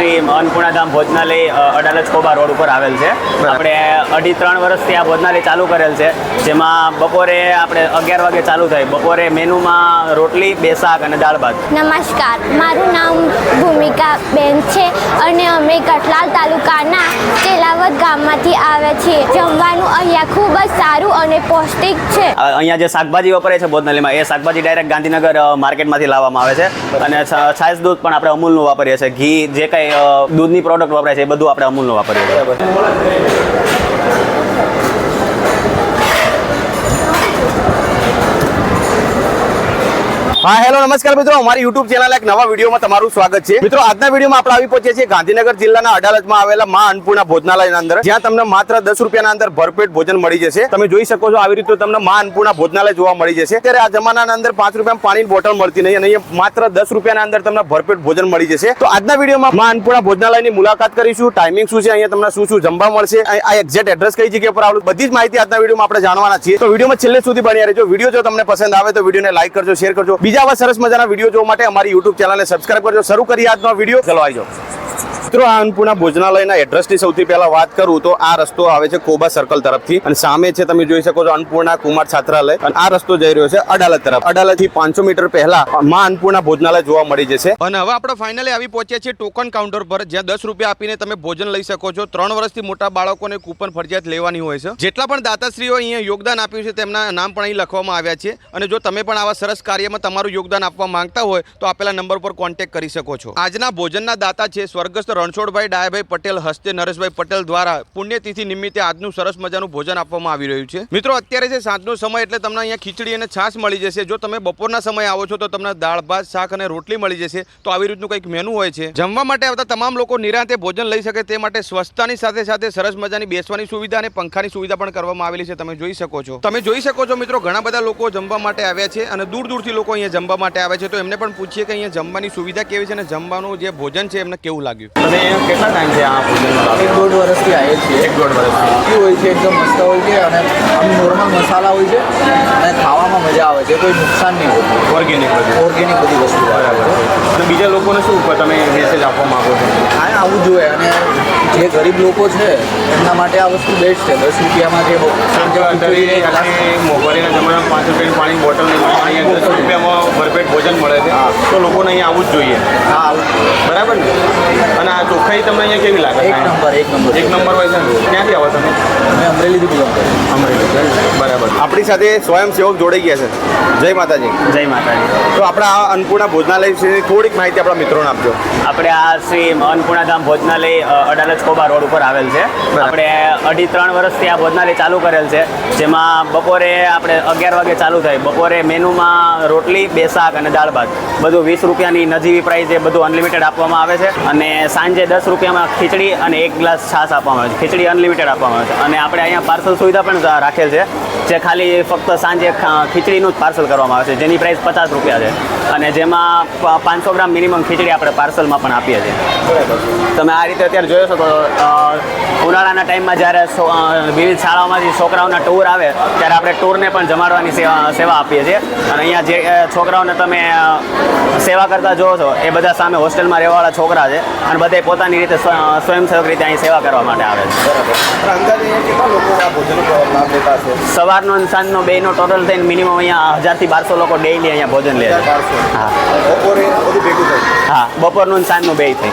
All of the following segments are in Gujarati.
શ્રી અન્નપૂર્ણાધામ ભોજનાલય અડાલજ કોબા રોડ ઉપર આવેલ છે. આપણે અઢી ત્રણ વર્ષથી આ ભોજનાલય ચાલુ કરેલ છે જેમાં બપોરે આપણે અગિયાર વાગે ચાલુ થાય. બપોરે મેનુમાં રોટલી બે શાક અને દાળ ભાત. નમસ્કાર. મારું નામ ભૂમિકા બેન છે અને અમે કઠલાલ તાલુકાના ચેલાવત ગામમાંથી આવે છે. જમવાનું અહીંયા ખૂબ જ સારું અને પૌષ્ટિક છે. અહીંયા જે શાકભાજી વપરાય છે ભોજનાલયમાં એ શાકભાજી ડાયરેક્ટ ગાંધીનગર માર્કેટમાંથી લાવવામાં આવે છે. અને છાસ દૂધ પણ આપણે અમૂલનું વાપરીએ છીએ. ઘી જે કંઈ દૂધની પ્રોડક્ટ વપરાય છે એ બધું આપણે અમૂલનું વાપરીએ છીએ. હા હેલો નમસ્કાર મિત્રો. અમારી યુટ્યુબ ચેનલ એક નવા વિડીયોમાં તમારું સ્વાગત છે. મિત્રો, આજના વિડીયોમાં આપણે આવી પહોંચીએ છીએ ગાંધીનગર જિલ્લાના અડાલજમાં આવેલા મા અન્નપૂર્ણા ભોજનાલયના અંદર, જ્યાં તમને માત્ર દસ રૂપિયાના અંદર ભરપેટ ભોજન મળી જશે. તમે જોઈ શકો છો, આવી રીતે તમને મા અન્નપૂર્ણા ભોજનાલય જોવા મળી જશે. ત્યારે આ જમાનાના અંદર પાંચ રૂપિયામાં પાણીની બોટલ મળતી નહીં અને માત્ર દસ રૂપિયાના અંદર તમને ભરપેટ ભોજન મળી જશે. તો આજના વિડીયોમાં મા અન્નપૂર્ણા ભોજનાલયની મુલાકાત કરીશું. ટાઈમિંગ શું છે? અહીંયા તમને શું શું જમવા મળશે? આ એક્ઝેક્ટ એડ્રેસ કઈ જગ્યા પર આવેલું? બધી જ માહિતી આજના વિડીયોમાં આપણે જાણવાના છીએ. તો વિડીયોમાં છેલ્લે સુધી બન્યા રહેજો. વીડિયો જો તમને પસંદ આવે તો વિડીયોને લાઈક કરજો શેર કરજો. બીજા આવા સરસ મજાના વીડિયો જોવા માટે અમારી યુટ્યુબ ચેનલને સબસ્ક્રાઈબ કરજો. શરૂ કરી આજનો વીડિયો. ચલો, આવી મિત્રો આ અન્નપૂર્ણા ભોજનાલયના એડ્રેસની સૌથી પહેલા વાત કરું તો આ રસ્તો આવે છે કોબા સર્કલ તરફથી. અને સામે છે તમે જોઈ શકો છો અન્નપૂર્ણા કુમાર છાત્રાલય. અને આ રસ્તો જઈ રહ્યો છે અડાલત તરફ. અડાલતથી પાંચસો મીટર પહેલા માં અન્નપૂર્ણા ભોજનાલય જોવા મળી જશે. અને હવે આપણે ફાઇનલી આવી પહોંચ્યા છીએ ટોકન કાઉન્ટર પર, જ્યાં દસ રૂપિયા આપીને તમે ભોજન લઈ શકો છો. ત્રણ વર્ષથી મોટા બાળકોને કૂપન ફરજિયાત લેવાની હોય છે. જેટલા પણ દાતાશ્રીઓ અહીંયા યોગદાન આપ્યું છે તેમના નામ પણ અહીં લખવામાં આવ્યા છે. અને જો તમે પણ આવા સરસ કાર્યમાં તમારું યોગદાન આપવા માંગતા હોય, તો આપેલા નંબર પર કોન્ટેક્ટ કરી શકો છો. આજના ભોજનના દાતા છે સ્વર્ગસ્થ રણછોડભાઈ ડાયાભાઈ પટેલ હસ્તે નરેશભાઈ પટેલ દ્વારા પુણ્યતિથિ નિમિત્તે આજનું સરસ મજાનું ભોજન આપવામાં આવી રહ્યું છે. મિત્રો, અત્યારે છે સાંજનો સમય એટલે તમને અહીંયા ખીચડી અને છાશ મળી જશે. જો તમે બપોરના સમયે આવો છો તો તમને દાળ, ભાત, શાક અને રોટલી મળી જશે. તો આવી રીતનું કંઈક મેનુ હોય છે. જમવા માટે આવતા તમામ લોકો નિરાંતે ભોજન લઈ શકે તે માટે સ્વચ્છતાની સાથે સાથે સરસ મજાની બેસવાની સુવિધા અને પંખાની સુવિધા પણ કરવામાં આવેલી છે. તમે જોઈ શકો છો. તમે જોઈ શકો છો મિત્રો, ઘણા બધા લોકો જમવા માટે આવ્યા છે અને દૂર દૂરથી લોકો અહીંયા જમવા માટે આવે છે. તો એમને પણ પૂછીએ કે અહીંયા જમવાની સુવિધા કેવી છે અને જમવાનું જે ભોજન છે એમને કેવું લાગ્યું? તમે કેટલા ટાઈમ છે આ ભોજનમાં? એક દોઢ વર્ષથી આવીએ છીએ. એક દોઢ વર્ષથી. એ હોય છે એકદમ મસ્ત હોય છે અને આમ નોર્મલ મસાલા હોય છે અને ખાવામાં મજા આવે છે કોઈ નુકસાન નહીં હોતું ઓર્ગેનિક બધું. ઓર્ગેનિક બધી વસ્તુ બરાબર. તો અને બીજા લોકોને શું તમે મેસેજ આપવા માંગો છો? હા આવવું જોઈએ. અને જે ગરીબ લોકો છે એમના માટે આ વસ્તુ બેસ્ટ છે. દસ રૂપિયામાં જે મોંઘવારીના જમાનામાં પાંચ રૂપિયાની પાણી બોટલ અહીંયા દસ રૂપિયામાં ભરપેટ ભોજન મળે છે. તો લોકોને અહીંયા આવવું જ જોઈએ. હા આવું બરાબર ને? અને આ ચોખ્ખાઈ તમને અહીંયા કેવી લાગે? એક નંબર એક નંબર. એક નંબર હોય છે ક્યાંથી આવો તમે? અમે અમરેલીથી બિલોંગ કરીએ. અમરેલી. બરાબર. આપણી સાથે સ્વયંસેવક જોડાઈ ગયા છે. જય માતાજી. જય માતાજી. તો આપણા આ અન્નપૂર્ણા ભોજનાલય વિશે થોડીક માહિતી આપણા મિત્રોને આપજો. આપણે આ શ્રી અન્નપૂર્ણાધામ ભોજનાલય અડાલજ કોબા રોડ ઉપર આવેલ છે. આપણે અઢી ત્રણ વર્ષથી આ ભોજનાલય ચાલુ કરેલ છે. જેમાં બપોરે આપણે અગિયાર વાગે ચાલુ થાય. બપોરે મેનુમાં રોટલી બે શાક અને દાળ ભાત. બધું વીસ રૂપિયાની નજીવી પ્રાઇસ એ બધું અનલિમિટેડ આપવામાં આવે છે. અને સાંજે દસ રૂપિયામાં ખીચડી અને એક ગ્લાસ છાશ આપવામાં આવે છે. ખીચડી અનલિમિટેડ આપવામાં આવે છે. અને આપણે અહીંયા પાર્સલ સુવિધા પણ રાખેલ છે જે ખાલી ફક્ત સાંજે ખીચડીનું જ પાર્સલ કરવામાં આવે છે. જેની પ્રાઇસ પચાસ રૂપિયા છે. અને જેમાં પાંચસો ગ્રામ મિનિમમ ખીચડી આપણે પાર્સલમાં પણ આપીએ છીએ. તમે આ રીતે અત્યારે જોયો છો. તો ઉનાળાના ટાઈમમાં જ્યારે વિવિધ શાળાઓમાંથી છોકરાઓના ટૂર આવે ત્યારે આપણે ટૂરને પણ જમાડવાની સેવા સેવા આપીએ છીએ. અને અહીંયા જે છોકરાઓને તમે સેવા કરતા જોવો છો એ બધા સામે હોસ્ટેલમાં રહેવાવાળા છોકરા છે. અને બધા પોતાની રીતે સ્વ- સ્વયંસેવક રીતે અહીં સેવા કરવા માટે આવે છે. અંદાજે સવારનો અને સાંજનો બેનો ટોટલ થઈને મિનિમમ અહીંયા હજારથી બારસો લોકો ડેઈલી અહીંયા ભોજન લે હા. બપોરે હા બપોરનું અને સાંજનું બે થઈ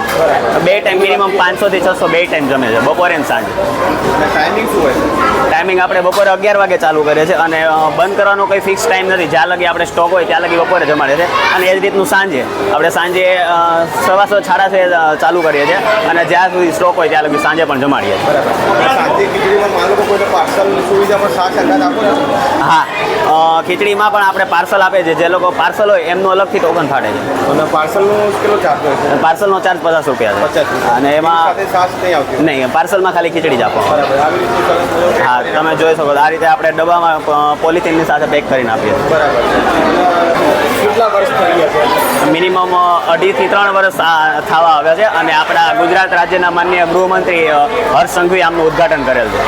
બે ટાઈમ મિનિમમ પાંચસો થી છસો બે ટાઈમ જમે છે બપોરે અને સાંજે. ટાઈમિંગ શું હોય? ટાઈમિંગ આપણે બપોરે અગિયાર વાગે ચાલુ કરીએ છીએ અને બંધ કરવાનો કોઈ ફિક્સ ટાઈમ નથી. જ્યાં લગી આપણે સ્ટોક હોય ત્યાં લગી બપોરે જમાડે છે અને એ જ રીતનું સાંજે. આપણે સાંજે સવા સો છાડા છે ચાલુ કરીએ છીએ. અને જ્યાં સુધી સ્ટોક હોય ત્યાં લગી સાંજે પણ જમાડીએ છીએ. લોકો કોઈને પાર્સલ સુવિધા પણ સાત ટકા આપો છો હા ખીચડીમાં પણ આપણે પાર્સલ આપે છે. જે લોકો પાર્સલ હોય એમનું અલગથી ટોકન ફાટે છે. અને પાર્સલનો કેટલો ચાર્જ હોય છે? પાર્સલનો ચાર્જ પચાસ રૂપિયા છે. પચાસ રૂપિયા. અને એમાં સાથે સાસ નહીં આવતી. નહીં પાર્સલમાં ખાલી ખીચડી જ આપો. બરાબર. આવી રીતનું હા તમે જોઈ શકો. આ રીતે આપણે ડબ્બામાં પોલિથીનની સાથે પેક કરીને આપીએ. બરાબર કેટલા વર્ષ થઈ ગયા છે મિનિમમ અઢીથી ત્રણ વર્ષ થવા આવ્યા છે અને આપણા ગુજરાત રાજ્યના માન્ય ગૃહમંત્રી હર્ષ સંઘવી આમનું ઉદ્ઘાટન કરેલ છે.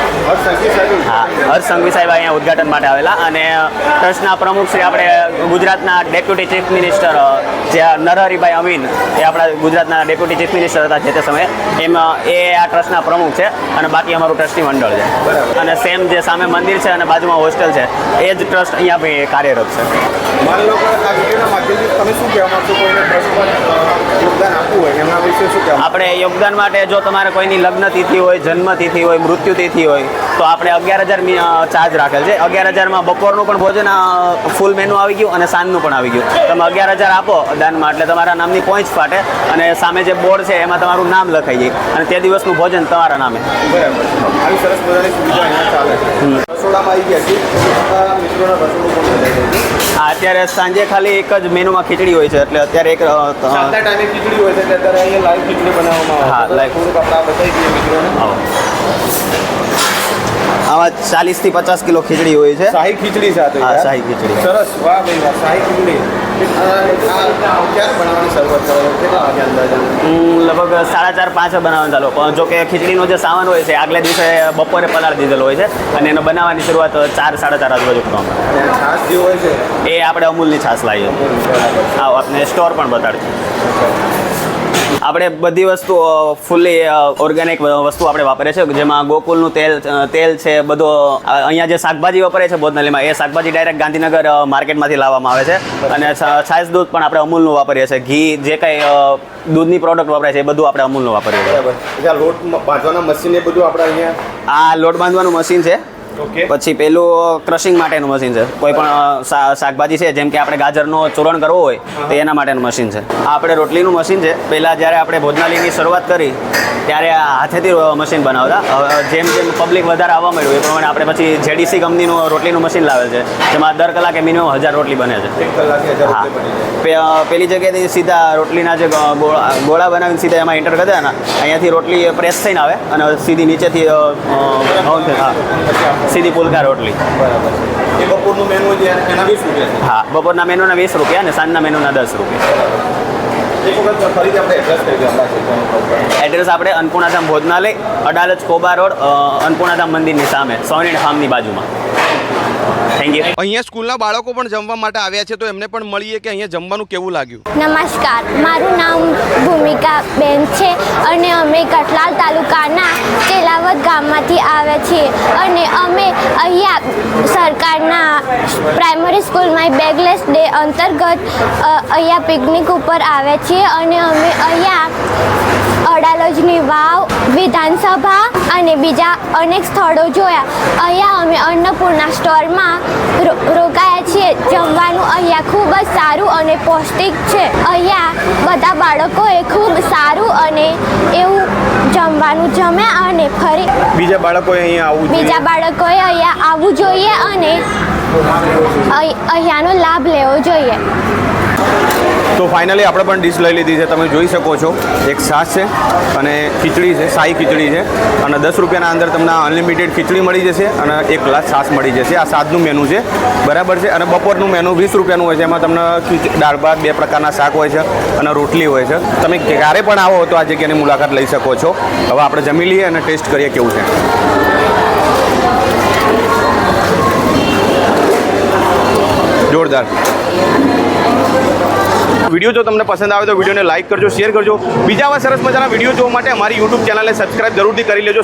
હા હર્ષ સંઘવી સાહેબ અહીંયા ઉદ્ઘાટન માટે આવેલા અને ટ્રસ્ટના પ્રમુખ શ્રી આપણે ગુજરાતના ડેપ્યુટી ચીફ મિનિસ્ટર જે નરહરિભાઈ અમીન એ આપણા ગુજરાતના ડેપ્યુટી ચીફ મિનિસ્ટર હતા જે તે સમયે એમ એ આ ટ્રસ્ટના પ્રમુખ છે અને બાકી અમારું ટ્રસ્ટી મંડળ છે. અને સેમ જે સામે મંદિર છે અને બાજુમાં હોસ્ટેલ છે એ જ ટ્રસ્ટ અહીંયા કાર્યરત છે. તમે શું કહેવા માંગશો કોઈને ટ્રસ્ટ પર અ, યોગદાન આપવું હોય એમના વિશે શું કહેવા આપણે યોગદાન માટે જો તમારે કોઈની લગ્ન તિથિ હોય જન્મ તિથિ હોય મૃત્યુ તિથિ હોય તો આપણે અગિયાર હજાર ચાર્જ રાખેલ છે. અગિયાર હજારમાં બપોરનું પણ ભોજન ફૂલ મેનુ આવી ગયું અને સાંજનું પણ આવી ગયું. તમે અગિયાર હજાર આપો દાનમાં એટલે તમારા નામની પોઈન્ટ ફાટે અને સામે જે બોર્ડ છે એમાં તમારું નામ લખાઈ જાય. અને તે દિવસનું ભોજન તમારા નામે. બરાબર. આવી સરસ મજાની સુવિધા અહીંયા ચાલે છે. રસોડામાં આવી ગયા છે મિત્રોના રસોડું પણ બધાઈ ગયું છે. આ અત્યારે સાંજે ખાલી એક જ મેનુમાં ખીચડી હોય છે એટલે અત્યારે એક ટાઈમે ખીચડી હોય છે અત્યારે અહીંયા લાઈવ ખીચડી બનાવવામાં હા, આવે થોડુંક આપણે બતાવી દઈએ મિત્રોને. આમાં ચાલીસ ચાલીસથી પચાસ કિલો ખીચડી હોય છે. શાહી ખીચડી સાથે હા, શાહી ખીચડી. સરસ. વાહ ભાઈ વાહ શાહી ખીચડી. આ આ ક્યારે બનાવવાની શરૂઆત કરો કેટલા વાગે અંદાજે? હું લગભગ સાડા ચાર પાંચ બનાવવાનું ચાલુ. પણ જો કે ખીચડીનો જે સામાન હોય છે આગલા દિવસે બપોરે પલાળ દીધેલો હોય છે અને એનો બનાવવાની શરૂઆત ચાર સાડા ચાર આજુબાજુ અને જે હોય છે? એ આપણે અમૂલની છાશ લાવીએ. હા આપણે સ્ટોર પણ બતાડીએ આપણે બધી વસ્તુ ફૂલ્લી ઓર્ગેનિક વસ્તુ આપણે વાપરીએ છીએ. જેમાં ગોકુલનું તેલ તેલ છે બધો અહીંયા જે શાકભાજી વાપરે છે બોધનલીમાં એ શાકભાજી ડાયરેક્ટ ગાંધીનગર માર્કેટમાંથી લાવવામાં આવે છે. અને છાશ દૂધ પણ આપણે અમૂલનું વાપરીએ છીએ. ઘી જે કંઈ દૂધની પ્રોડક્ટ વપરાય છે એ બધું આપણે અમૂલનું વાપરીએ છીએ. લોટ બાંધવાના મશીન એ બધું આપણે અહીંયા? આ લોટ બાંધવાનું મશીન છે. પછી પેલું ક્રશિંગ માટેનું મશીન છે. કોઈ પણ શા- શાકભાજી છે જેમ કે આપણે ગાજરનો ચૂરણ કરવો હોય તો એના માટેનું મશીન છે. આ આપણે રોટલીનું મશીન છે. પહેલાં જ્યારે આપણે ભોજનાલયની શરૂઆત કરી ત્યારે આ હાથેથી મશીન બનાવતા. હવે જેમ જેમ પબ્લિક વધારે આવવા માંડ્યું એ પ્રમાણે આપણે પછી જેડીસી કંપનીનું રોટલીનું મશીન લાવેલ છે. જેમાં દર કલાકે મિનિમમ હજાર રોટલી બને છે. હા. પેલી જગ્યાએથી સીધા રોટલીના જે ગોળા બનાવીને સીધા એમાં એન્ટર કરતા ને અહીંયાથી રોટલી પ્રેસ થઈને આવે અને સીધી નીચેથી હા. સીધી પુલકા રોટલી. બરાબર હા બપોરના મેનુના વીસ રૂપિયા અને સાંજના મેનુના દસ રૂપિયા. એડ્રેસ આપણા અન્નપૂર્ણાધામ ભોજનાલય અડાલજ કોબા રોડ અન્નપૂર્ણાધામ મંદિરની સામે સોનેડ ફાર્મની બાજુમાં. થેન્ક યુ અહીંયા સ્કૂલના બાળકો પણ જમવા માટે આવ્યા છે તો એમને પણ મળીએ કે અહીંયા જમવાનું કેવું લાગ્યું? નમસ્કાર. મારું નામ ભૂમિકા બેન છે અને અમે કટલાલ તાલુકાના ચેલાવત ગામમાંથી આવ્યા છીએ અને અમે અહીંયા સરકારના પ્રાઇમરી સ્કૂલમાં બેગલેસ ડે અંતર્ગત અહીંયા પિકનિક ઉપર આવ્યા છીએ અને અમે અહીંયા અડાલજની વાવ વિધાનસભા અને બીજા અનેક સ્થળો જોયા. અહીંયા અમે અન્નપૂર્ણા સ્ટોરમાં રો- રોકાયા છીએ. જમવાનું અહીંયા ખૂબ જ સારું અને પૌષ્ટિક છે. અહીંયા બધા બાળકોએ ખૂબ સારું અને એવું જમવાનું જમ્યા અને ફરી બીજા બાળકોએ અહીંયા આવવું બીજા બાળકોએ અહીંયા આવવું જોઈએ અને અહીં- અહીંયાનો લાભ લેવો જોઈએ. તો ફાઇનલી આપણે પણ ડીશ લઈ લીધી છે. તમે જોઈ શકો છો. એક છાશ છે અને ખીચડી છે, શાહી ખીચડી છે. અને દસ રૂપિયાના અંદર તમને અનલિમિટેડ ખીચડી મળી જશે અને એક ગ્લાસ છાશ મળી જશે. આ સાદનું મેનુ છે. બરાબર છે? અને બપોરનું મેનુ વીસ રૂપિયાનું હોય છે. એમાં તમને દાળ ભાત, બે પ્રકારના શાક હોય છે અને રોટલી હોય છે. તમે ક્યારે પણ આવો તો આ જગ્યાની મુલાકાત લઈ શકો છો. હવે આપણે જમી લઈએ અને ટેસ્ટ કરીએ કેવું છે. જોરદાર. વીડિયો જો તમને પસંદ આવે તો વિડીયોને લાઇક કરજો, શેર કરજો. બીજા આવા સરસ મજાના વીડિયો જોવા માટે અમારી યુટ્યુબ ચેનલને સબસ્ક્રાઇબ જરૂરથી કરી લેજો.